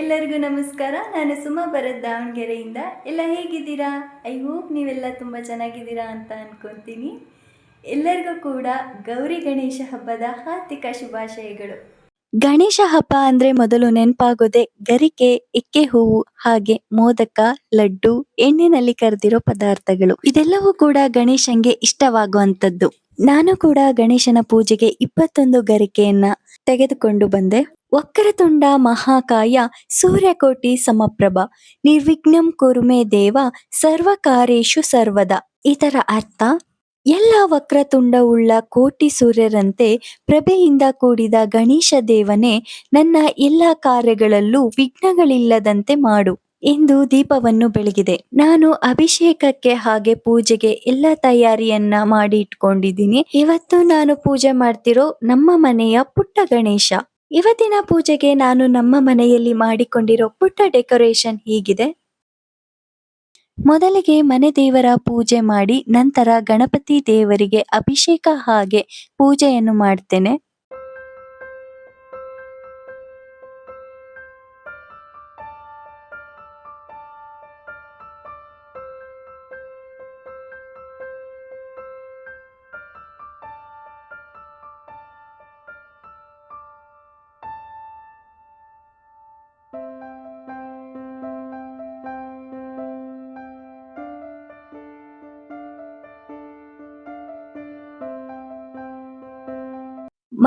ಎಲ್ಲರಿಗೂ ನಮಸ್ಕಾರ. ನಾನು ಸುಮಾ ಭರತ್ ದಾವಣಗೆರೆಯಿಂದ. ಎಲ್ಲ ಹೇಗಿದ್ದೀರಾ? ಐ ಹೋಪ್ ನೀವೆಲ್ಲ ತುಂಬ ಚೆನ್ನಾಗಿದ್ದೀರಾ ಅಂತ ಅನ್ಕೊತೀನಿ. ಎಲ್ಲರಿಗೂ ಕೂಡ ಗೌರಿ ಗಣೇಶ ಹಬ್ಬದ ಹಾರ್ದಿಕ ಶುಭಾಶಯಗಳು. ಗಣೇಶ ಹಬ್ಬ ಅಂದ್ರೆ ಮೊದಲು ನೆನಪಾಗೋದೆ ಗರಿಕೆ, ಇಕ್ಕೆ ಹೂವು, ಹಾಗೆ ಮೋದಕ, ಲಡ್ಡು, ಎಣ್ಣೆನಲ್ಲಿ ಕರೆದಿರೋ ಪದಾರ್ಥಗಳು. ಇದೆಲ್ಲವೂ ಕೂಡ ಗಣೇಶನ್ಗೆ ಇಷ್ಟವಾಗುವಂತದ್ದು ನಾನು ಕೂಡ ಗಣೇಶನ ಪೂಜೆಗೆ ಇಪ್ಪತ್ತೊಂದು ಗರಿಕೆಯನ್ನ ತೆಗೆದುಕೊಂಡು ಬಂದೆ. ವಕ್ರತುಂಡ ಮಹಾಕಾಯ ಸೂರ್ಯಕೋಟಿ ಸಮಪ್ರಭ. ನಿರ್ವಿಘ್ನಂ ಕುರುಮೆ ದೇವ ಸರ್ವಕಾರೇಶು ಸರ್ವದ. ಇದರ ಅರ್ಥ, ಎಲ್ಲ ವಕ್ರತುಂಡವುಳ್ಳ ಕೋಟಿ ಸೂರ್ಯರಂತೆ ಪ್ರಭೆಯಿಂದ ಕೂಡಿದ ಗಣೇಶ ದೇವನೇ, ನನ್ನ ಎಲ್ಲ ಕಾರ್ಯಗಳಲ್ಲೂ ವಿಘ್ನಗಳಿಲ್ಲದಂತೆ ಮಾಡು ಎಂದು ದೀಪವನ್ನು ಬೆಳಗಿದೆ. ನಾನು ಅಭಿಷೇಕಕ್ಕೆ ಹಾಗೆ ಪೂಜೆಗೆ ಎಲ್ಲ ತಯಾರಿಯನ್ನ ಮಾಡಿ ಇಟ್ಕೊಂಡಿದ್ದೀನಿ. ಇವತ್ತು ನಾನು ಪೂಜೆ ಮಾಡ್ತಿರೋ ನಮ್ಮ ಮನೆಯ ಪುಟ್ಟ ಗಣೇಶ. ಇವತ್ತಿನ ಪೂಜೆಗೆ ನಾನು ನಮ್ಮ ಮನೆಯಲ್ಲಿ ಮಾಡಿಕೊಂಡಿರೋ ಪುಟ್ಟ ಡೆಕೋರೇಷನ್ ಹೀಗಿದೆ. ಮೊದಲಿಗೆ ಮನೆ ದೇವರ ಪೂಜೆ ಮಾಡಿ ನಂತರ ಗಣಪತಿ ದೇವರಿಗೆ ಅಭಿಷೇಕ ಹಾಗೆ ಪೂಜೆಯನ್ನು ಮಾಡ್ತೇನೆ.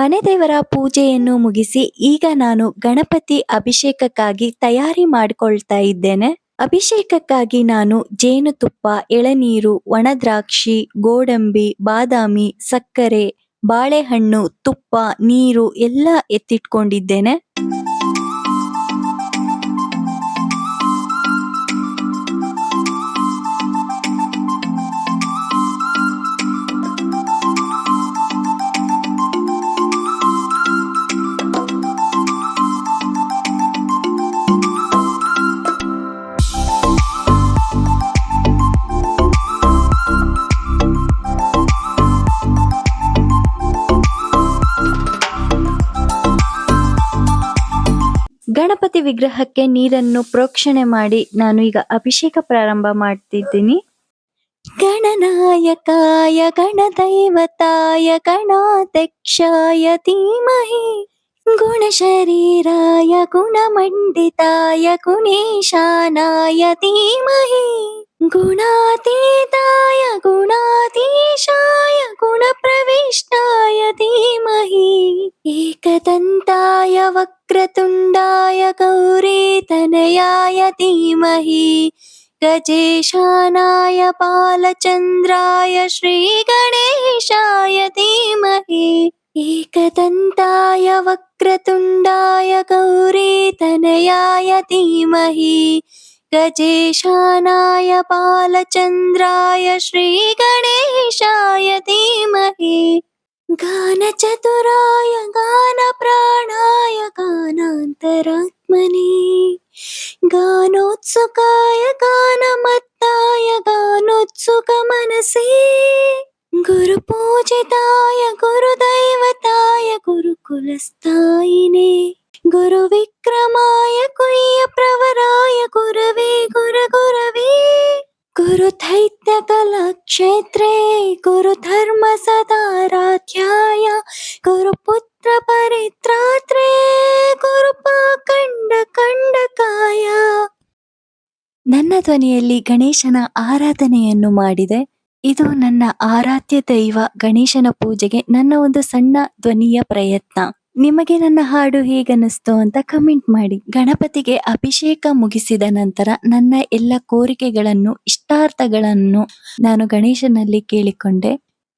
ಮನೆ ದೇವರ ಪೂಜೆಯನ್ನು ಮುಗಿಸಿ ಈಗ ನಾನು ಗಣಪತಿ ಅಭಿಷೇಕಕ್ಕಾಗಿ ತಯಾರಿ ಮಾಡಿಕೊಳ್ತಾ ಇದ್ದೇನೆ. ಅಭಿಷೇಕಕ್ಕಾಗಿ ನಾನು ಜೇನುತುಪ್ಪ, ಎಳನೀರು, ಒಣದ್ರಾಕ್ಷಿ, ಗೋಡಂಬಿ, ಬಾದಾಮಿ, ಸಕ್ಕರೆ, ಬಾಳೆಹಣ್ಣು, ತುಪ್ಪ, ನೀರು ಎಲ್ಲ ಎತ್ತಿಟ್ಕೊಂಡಿದ್ದೇನೆ. ಗಣಪತಿ ವಿಗ್ರಹಕ್ಕೆ ನೀರನ್ನು ಪ್ರೋಕ್ಷಣೆ ಮಾಡಿ ನಾನು ಈಗ ಅಭಿಷೇಕ ಪ್ರಾರಂಭ ಮಾಡ್ತಿದ್ದೀನಿ. ಗಣನಾಯಕಾಯ, ಗಣದೈವತಾಯ, ಗಣಾಧ್ಯಕ್ಷಾಯ, ಧೀಮಹಿ, ಗುಣಶರೀರಾಯ, ಗುಣಮಂಡಿತಾಯ, ಗುಣೇಶಾನಾಯ, ಧೀಮಹಿ. गुणातीताय गुणातीशाय गुणप्रविष्टाय धीमहि। एकदन्ताय वक्रतुण्डाय गौरीतनयाय धीमहि। गजेशानाय बालचन्द्राय श्रीगणेशाय धीमहि। एकदन्ताय वक्रतुण्डाय गौरीतनयाय धीमहि। गजेशानाय बालचन्द्राय श्रीगणेशाय धीमहि गानचतुराय गानप्राणाय गानान्तरात्मने गानोत्सुकाय गानमत्ताय गानोत्सुकमनसे गुरुपूजिताय गुरुदैवताय गुरुकुलस्थायिने गुरुविक्रमाय कुय्यप्रवराय गुरवे गुरगुरवे गुरुदैत्यकलाक्षेत्रे गुरुधर्मसदाराध्याय गुरुपुत्रपरित्रात्रे ಗುರುಪಾಖಂಡಕಂಡಕಾಯ ನನ್ನ ಧ್ವನಿಯಲ್ಲಿ ಗಣೇಶನ ಆರಾಧನೆಯನ್ನು ಮಾಡಿದೆ ಇದು ನನ್ನ ಆರಾಧ್ಯ ದೈವ ಗಣೇಶನ ಪೂಜೆಗೆ ನನ್ನ ಒಂದು ಸಣ್ಣ ಧ್ವನಿಯ ಪ್ರಯತ್ನ ನಿಮಗೆ ನನ್ನ ಹಾಡು ಹೇಗನ್ನಿಸ್ತು ಅಂತ ಕಮೆಂಟ್ ಮಾಡಿ. ಗಣಪತಿಗೆ ಅಭಿಷೇಕ ಮುಗಿಸಿದ ನಂತರ ನನ್ನ ಎಲ್ಲ ಕೋರಿಕೆಗಳನ್ನು, ಇಷ್ಟಾರ್ಥಗಳನ್ನು ನಾನು ಗಣೇಶನಲ್ಲಿ ಕೇಳಿಕೊಂಡೆ.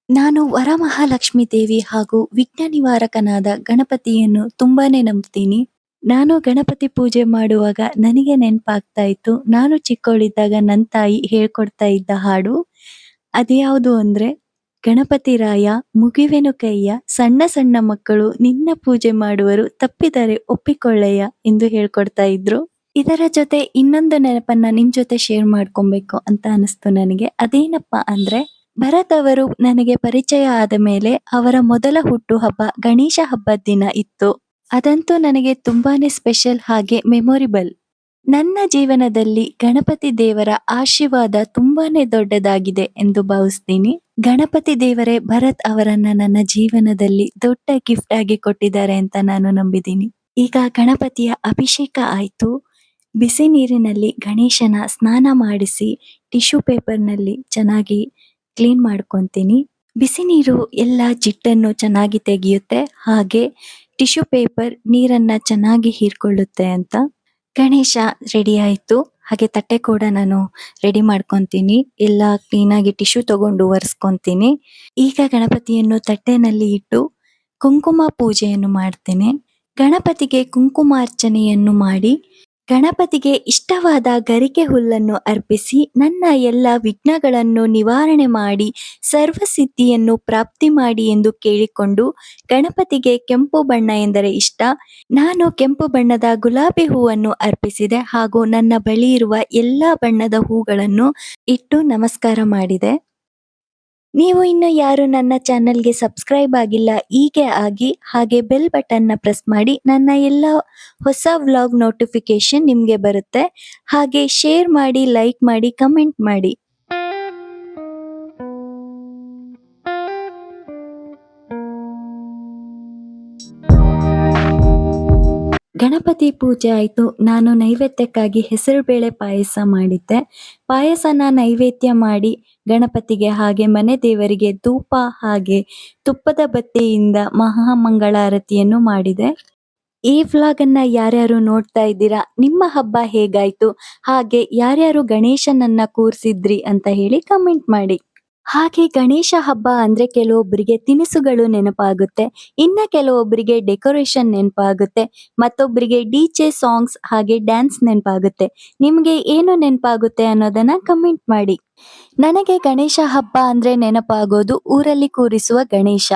ನಾನು ವರಮಹಾಲಕ್ಷ್ಮೀ ದೇವಿ ಹಾಗೂ ವಿಘ್ನ ನಿವಾರಕನಾದ ಗಣಪತಿಯನ್ನು ತುಂಬಾನೇ ನಂಬ್ತೀನಿ. ನಾನು ಗಣಪತಿ ಪೂಜೆ ಮಾಡುವಾಗ ನನಗೆ ನೆನಪಾಗ್ತಾ ಇತ್ತು ನಾನು ಚಿಕ್ಕವಳಿದ್ದಾಗ ನನ್ನ ತಾಯಿ ಹೇಳ್ಕೊಡ್ತಾ ಇದ್ದ ಹಾಡು. ಅದ್ಯಾವುದು ಅಂದ್ರೆ ಗಣಪತಿ ರಾಯ ಮುಗಿವೆನು ಕೈಯ ಸಣ್ಣ ಸಣ್ಣ ಮಕ್ಕಳು ನಿನ್ನ ಪೂಜೆ ಮಾಡುವರು ತಪ್ಪಿದರೆ ಒಪ್ಪಿಕೊಳ್ಳಯ್ಯ ಎಂದು ಹೇಳ್ಕೊಡ್ತಾ ಇದ್ರು. ಇದರ ಜೊತೆ ಇನ್ನೊಂದು ನೆನಪನ್ನ ನಿಮ್ ಜೊತೆ ಶೇರ್ ಮಾಡ್ಕೊಬೇಕು ಅಂತ ಅನಿಸ್ತು ನನಗೆ. ಅದೇನಪ್ಪ ಅಂದ್ರೆ, ಭರತ್ ಅವರು ನನಗೆ ಪರಿಚಯ ಆದ ಮೇಲೆ ಅವರ ಮೊದಲ ಹುಟ್ಟು ಹಬ್ಬ ಗಣೇಶ ಹಬ್ಬದ ದಿನ ಇತ್ತು. ಅದಂತೂ ನನಗೆ ತುಂಬಾನೇ ಸ್ಪೆಷಲ್ ಹಾಗೆ ಮೆಮೊರಿಬಲ್ ನನ್ನ ಜೀವನದಲ್ಲಿ ಗಣಪತಿ ದೇವರ ಆಶೀರ್ವಾದ ತುಂಬಾನೇ ದೊಡ್ಡದಾಗಿದೆ ಎಂದು ಭಾವಿಸ್ತೀನಿ. ಗಣಪತಿ ದೇವರೇ, ಭರತ್ ಅವರನ್ನ ನನ್ನ ಜೀವನದಲ್ಲಿ ದೊಡ್ಡ ಗಿಫ್ಟ್ ಆಗಿ ಕೊಟ್ಟಿದ್ದಾರೆ ಅಂತ ನಾನು ನಂಬಿದ್ದೀನಿ. ಈಗ ಗಣಪತಿಯ ಅಭಿಷೇಕ ಆಯ್ತು. ಬಿಸಿ ನೀರಿನಲ್ಲಿ ಗಣೇಶನ ಸ್ನಾನ ಮಾಡಿಸಿ ಟಿಶ್ಯೂ ಪೇಪರ್ನಲ್ಲಿ ಚೆನ್ನಾಗಿ ಕ್ಲೀನ್ ಮಾಡ್ಕೊತೀನಿ. ಬಿಸಿ ನೀರು ಎಲ್ಲ ಜಿಟ್ಟನ್ನು ಚೆನ್ನಾಗಿ ತೆಗೆಯುತ್ತೆ. ಹಾಗೆ ಟಿಶ್ಯೂ ಪೇಪರ್ ನೀರನ್ನ ಚೆನ್ನಾಗಿ ಹೀರ್ಕೊಳ್ಳುತ್ತೆ ಅಂತ ಗಣೇಶ ರೆಡಿ ಆಯ್ತು. ಹಾಗೆ ತಟ್ಟೆ ಕೂಡ ನಾನು ರೆಡಿ ಮಾಡ್ಕೊತೀನಿ. ಎಲ್ಲ ಕ್ಲೀನಾಗಿ ಟಿಶ್ಯೂ ತಗೊಂಡು ಒರೆಸ್ಕೊಂತೀನಿ. ಈಗ ಗಣಪತಿಯನ್ನು ತಟ್ಟೆನಲ್ಲಿ ಇಟ್ಟು ಕುಂಕುಮ ಪೂಜೆಯನ್ನು ಮಾಡ್ತೇನೆ. ಗಣಪತಿಗೆ ಕುಂಕುಮಾರ್ಚನೆಯನ್ನು ಮಾಡಿ ಗಣಪತಿಗೆ ಇಷ್ಟವಾದ ಗರಿಕೆ ಹುಲ್ಲನ್ನು ಅರ್ಪಿಸಿ ನನ್ನ ಎಲ್ಲ ವಿಘ್ನಗಳನ್ನು ನಿವಾರಣೆ ಮಾಡಿ ಸರ್ವಸಿದ್ಧಿಯನ್ನು ಪ್ರಾಪ್ತಿ ಮಾಡಿ ಎಂದು ಕೇಳಿಕೊಂಡು ಗಣಪತಿಗೆ ಕೆಂಪು ಬಣ್ಣ ಎಂದರೆ ಇಷ್ಟ. ನಾನು ಕೆಂಪು ಬಣ್ಣದ ಗುಲಾಬಿ ಹೂವನ್ನು ಅರ್ಪಿಸಿದೆ ಹಾಗೂ ನನ್ನ ಬಳಿ ಇರುವ ಎಲ್ಲ ಬಣ್ಣದ ಹೂಗಳನ್ನು ಇಟ್ಟು ನಮಸ್ಕಾರ ಮಾಡಿದೆ. ನೀವು ಇನ್ನು ಯಾರು ನನ್ನ ಚಾನೆಲ್ಗೆ ಸಬ್ಸ್ಕ್ರೈಬ್ ಆಗಿಲ್ಲ, ಹೀಗೆ ಆಗಿ ಹಾಗೆ ಬೆಲ್ ಬಟನ್ನ ಪ್ರೆಸ್ ಮಾಡಿ ನನ್ನ ಎಲ್ಲ ಹೊಸ ವ್ಲಾಗ್ ನೋಟಿಫಿಕೇಶನ್ ನಿಮಗೆ ಬರುತ್ತೆ. ಹಾಗೆ ಶೇರ್ ಮಾಡಿ, ಲೈಕ್ ಮಾಡಿ, ಕಮೆಂಟ್ ಮಾಡಿ. ಗಣಪತಿ ಪೂಜೆ ಆಯ್ತು. ನಾನು ನೈವೇದ್ಯಕ್ಕಾಗಿ ಹೆಸರುಬೇಳೆ ಪಾಯಸ ಮಾಡಿದ್ದೆ. ಪಾಯಸನ ನೈವೇದ್ಯ ಮಾಡಿ ಗಣಪತಿಗೆ ಹಾಗೆ ಮನೆ ದೇವರಿಗೆ ಧೂಪ ಹಾಗೆ ತುಪ್ಪದ ಬತ್ತೆಯಿಂದ ಮಹಾಮಂಗಳಾರತಿಯನ್ನು ಮಾಡಿದೆ. ಈ ವ್ಲಾಗನ್ನ ಯಾರ್ಯಾರು ನೋಡ್ತಾ ಇದ್ದೀರಾ? ನಿಮ್ಮ ಹಬ್ಬ ಹೇಗಾಯ್ತು? ಹಾಗೆ ಯಾರ್ಯಾರು ಗಣೇಶನನ್ನ ಕೂರಿಸಿದ್ರಿ ಅಂತ ಹೇಳಿ ಕಮೆಂಟ್ ಮಾಡಿ. ಹಾಗೆ ಗಣೇಶ ಹಬ್ಬ ಅಂದ್ರೆ ಕೆಲವೊಬ್ಬರಿಗೆ ತಿನಿಸುಗಳು ನೆನಪಾಗುತ್ತೆ. ಇನ್ನ ಕೆಲವೊಬ್ಬರಿಗೆ ಡೆಕೋರೇಷನ್ ನೆನಪಾಗುತ್ತೆ. ಮತ್ತೊಬ್ಬರಿಗೆ ಡಿಜೆ ಸಾಂಗ್ಸ್ ಹಾಗೆ ಡ್ಯಾನ್ಸ್ ನೆನಪಾಗುತ್ತೆ. ನಿಮ್ಗೆ ಏನು ನೆನಪಾಗುತ್ತೆ ಅನ್ನೋದನ್ನ ಕಮೆಂಟ್ ಮಾಡಿ. ನನಗೆ ಗಣೇಶ ಹಬ್ಬ ಅಂದ್ರೆ ನೆನಪಾಗೋದು ಊರಲ್ಲಿ ಕೂರಿಸುವ ಗಣೇಶ.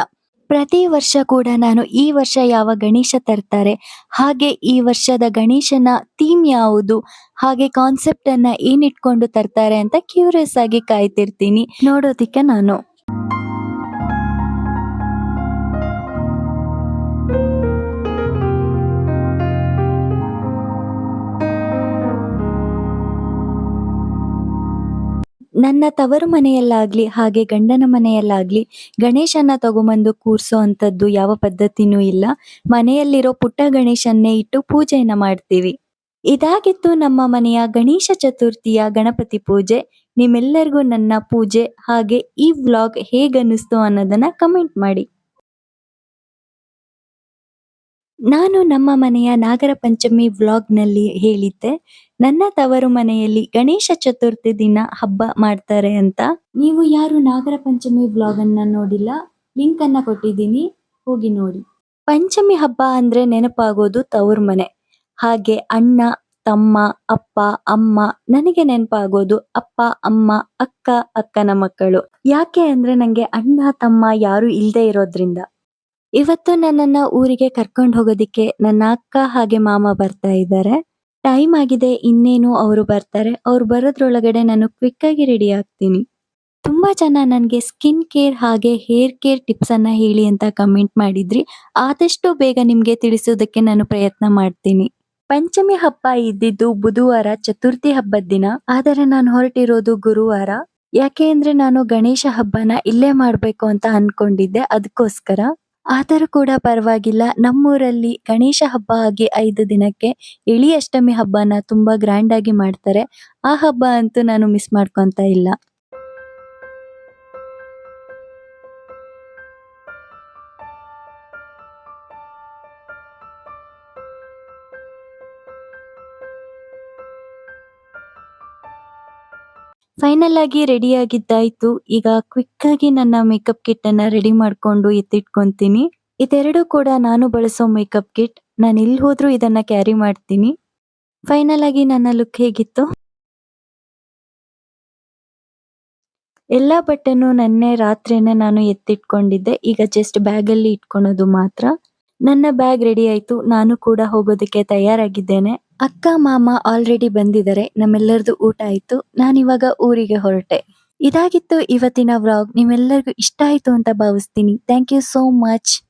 ಪ್ರತಿ ವರ್ಷ ಕೂಡ ನಾನು ಈ ವರ್ಷ ಯಾವ ಗಣೇಶ ತರ್ತಾರೆ, ಹಾಗೆ ಈ ವರ್ಷದ ಗಣೇಶನ ಥೀಮ್ ಯಾವುದು, ಹಾಗೆ ಕಾನ್ಸೆಪ್ಟ್ ಅನ್ನ ಏನ್ ಇಟ್ಕೊಂಡು ತರ್ತಾರೆ ಅಂತ ಕ್ಯೂರಿಯಸ್ ಆಗಿ ಕಾಯ್ತಿರ್ತೀನಿ. ನೋಡೋದಿಕ್ಕೆ ನಾನು. ನನ್ನ ತವರು ಮನೆಯಲ್ಲಾಗ್ಲಿ, ಹಾಗೆ ಗಂಡನ ಮನೆಯಲ್ಲಾಗ್ಲಿ ಗಣೇಶನ ತಗೊಂಬಂದು ಕೂರಿಸೋ ಅಂಥದ್ದು ಯಾವ ಪದ್ಧತಿನೂ ಇಲ್ಲ. ಮನೆಯಲ್ಲಿರೋ ಪುಟ್ಟ ಗಣೇಶನ್ನೇ ಇಟ್ಟು ಪೂಜೆಯನ್ನ ಮಾಡ್ತೀವಿ. ಇದಾಗಿತ್ತು ನಮ್ಮ ಮನೆಯ ಗಣೇಶ ಚತುರ್ಥಿಯ ಗಣಪತಿ ಪೂಜೆ. ನಿಮ್ಮೆಲ್ಲರಿಗೂ ನನ್ನ ಪೂಜೆ. ಹಾಗೆ ಈ ವ್ಲಾಗ್ ಹೇಗನ್ನಿಸ್ತು ಅನ್ನೋದನ್ನ ಕಮೆಂಟ್ ಮಾಡಿ. ನಾನು ನಮ್ಮ ಮನೆಯ ನಾಗರ ಪಂಚಮಿ ವ್ಲಾಗ್ನಲ್ಲಿ ಹೇಳಿದ್ದೆ, ನನ್ನ ತವರು ಮನೆಯಲ್ಲಿ ಗಣೇಶ ಚತುರ್ಥಿ ದಿನ ಹಬ್ಬ ಮಾಡ್ತಾರೆ ಅಂತ. ನೀವು ಯಾರು ನಾಗರ ಪಂಚಮಿ ವ್ಲಾಗ್ ಅನ್ನ ನೋಡಿಲ್ಲ ಲಿಂಕ್ ಅನ್ನ ಕೊಟ್ಟಿದ್ದೀನಿ, ಹೋಗಿ ನೋಡಿ. ಪಂಚಮಿ ಹಬ್ಬ ಅಂದ್ರೆ ನೆನಪಾಗೋದು ತವರು ಮನೆ. ಹಾಗೆ ಅಣ್ಣ, ತಮ್ಮ, ಅಪ್ಪ, ಅಮ್ಮ, ನನಗೆ ನೆನಪಾಗೋದು ಅಪ್ಪ, ಅಮ್ಮ, ಅಕ್ಕ, ಅಕ್ಕನ ಮಕ್ಕಳು. ಯಾಕೆ ಅಂದ್ರೆ ನಂಗೆ ಅಣ್ಣ, ತಮ್ಮ ಯಾರು ಇಲ್ದೇ ಇರೋದ್ರಿಂದ. ಇವತ್ತು ನನ್ನನ್ನ ಊರಿಗೆ ಕರ್ಕೊಂಡು ಹೋಗೋದಿಕ್ಕೆ ನನ್ನ ಅಕ್ಕ ಹಾಗೆ ಮಾಮ ಬರ್ತಾ ಇದ್ದಾರೆ. ಟೈಮ್ ಆಗಿದೆ, ಇನ್ನೇನು ಅವರು ಬರ್ತಾರೆ. ಅವ್ರು ಬರೋದ್ರೊಳಗಡೆ ನಾನು ಕ್ವಿಕ್ ಆಗಿ ರೆಡಿ ಆಗ್ತೀನಿ. ತುಂಬಾ ಜನ ನನಗೆ ಸ್ಕಿನ್ ಕೇರ್ ಹಾಗೆ ಹೇರ್ ಕೇರ್ ಟಿಪ್ಸ್ ಅನ್ನ ಹೇಳಿ ಅಂತ ಕಮೆಂಟ್ ಮಾಡಿದ್ರಿ. ಆದಷ್ಟು ಬೇಗ ನಿಮ್ಗೆ ತಿಳಿಸೋದಕ್ಕೆ ನಾನು ಪ್ರಯತ್ನ ಮಾಡ್ತೀನಿ. ಪಂಚಮಿ ಹಬ್ಬ ಇದ್ದಿದ್ದು ಬುಧವಾರ ಚತುರ್ಥಿ ಹಬ್ಬದ ದಿನ. ಆದರೆ ನಾನು ಹೊರಟಿರೋದು ಗುರುವಾರ. ಯಾಕೆ ಅಂದ್ರೆ ನಾನು ಗಣೇಶ ಹಬ್ಬನ ಇಲ್ಲೇ ಮಾಡ್ಬೇಕು ಅಂತ ಅನ್ಕೊಂಡಿದ್ದೆ. ಅದಕ್ಕೋಸ್ಕರ. ಆದರೂ ಕೂಡ ಪರವಾಗಿಲ್ಲ. ನಮ್ಮೂರಲ್ಲಿ ಗಣೇಶ ಹಬ್ಬ ಆಗಿ ಐದು ದಿನಕ್ಕೆ ಇಳಿ ಅಷ್ಟಮಿ ಹಬ್ಬನ ತುಂಬಾ ಗ್ರ್ಯಾಂಡ್ ಆಗಿ ಮಾಡ್ತಾರೆ. ಆ ಹಬ್ಬ ಅಂತೂ ನಾನು ಮಿಸ್ ಮಾಡ್ಕೊಂತ ಇಲ್ಲ. ಫೈನಲ್ ಆಗಿ ರೆಡಿ ಆಗಿದ್ದಾಯ್ತು. ಈಗ ಕ್ವಿಕ್ ಆಗಿ ನನ್ನ ಮೇಕಪ್ ಕಿಟ್ ಅನ್ನ ರೆಡಿ ಮಾಡ್ಕೊಂಡು ಎತ್ತಿಟ್ಕೊಂತೀನಿ. ಇದೆರಡು ಕೂಡ ನಾನು ಬಳಸೋ ಮೇಕಪ್ ಕಿಟ್ ನಾನು ಎಲ್ಲಿ ಹೋದ್ರೂ ಇದನ್ನ ಕ್ಯಾರಿ ಮಾಡ್ತೀನಿ. ಫೈನಲ್ ಆಗಿ ನನ್ನ ಲುಕ್ ಹೇಗಿತ್ತು? ಎಲ್ಲ ಬಟ್ಟೆನೂ ನನ್ನೆ ರಾತ್ರಿನೇ ನಾನು ಎತ್ತಿಟ್ಕೊಂಡಿದ್ದೆ. ಈಗ ಜಸ್ಟ್ ಬ್ಯಾಗ್ ಅಲ್ಲಿ ಇಟ್ಕೊಳೋದು ಮಾತ್ರ. ನನ್ನ ಬ್ಯಾಗ್ ರೆಡಿ ಆಯ್ತು. ನಾನು ಕೂಡ ಹೋಗೋದಕ್ಕೆ ತಯಾರಾಗಿದ್ದೇನೆ. ಅಕ್ಕ, ಮಾಮ ಆಲ್ರೆಡಿ ಬಂದಿದ್ದಾರೆ. ನಮ್ಮೆಲ್ಲರದು ಊಟ ಆಯ್ತು. ನಾನಿವಾಗ ಊರಿಗೆ ಹೊರಟೆ. ಇದಾಗಿತ್ತು ಇವತ್ತಿನ ವ್ಲಾಗ್ ನಿಮ್ಮೆಲ್ಲರಿಗೂ ಇಷ್ಟ ಆಯ್ತು ಅಂತ ಭಾವಿಸ್ತೀನಿ. Thank you so much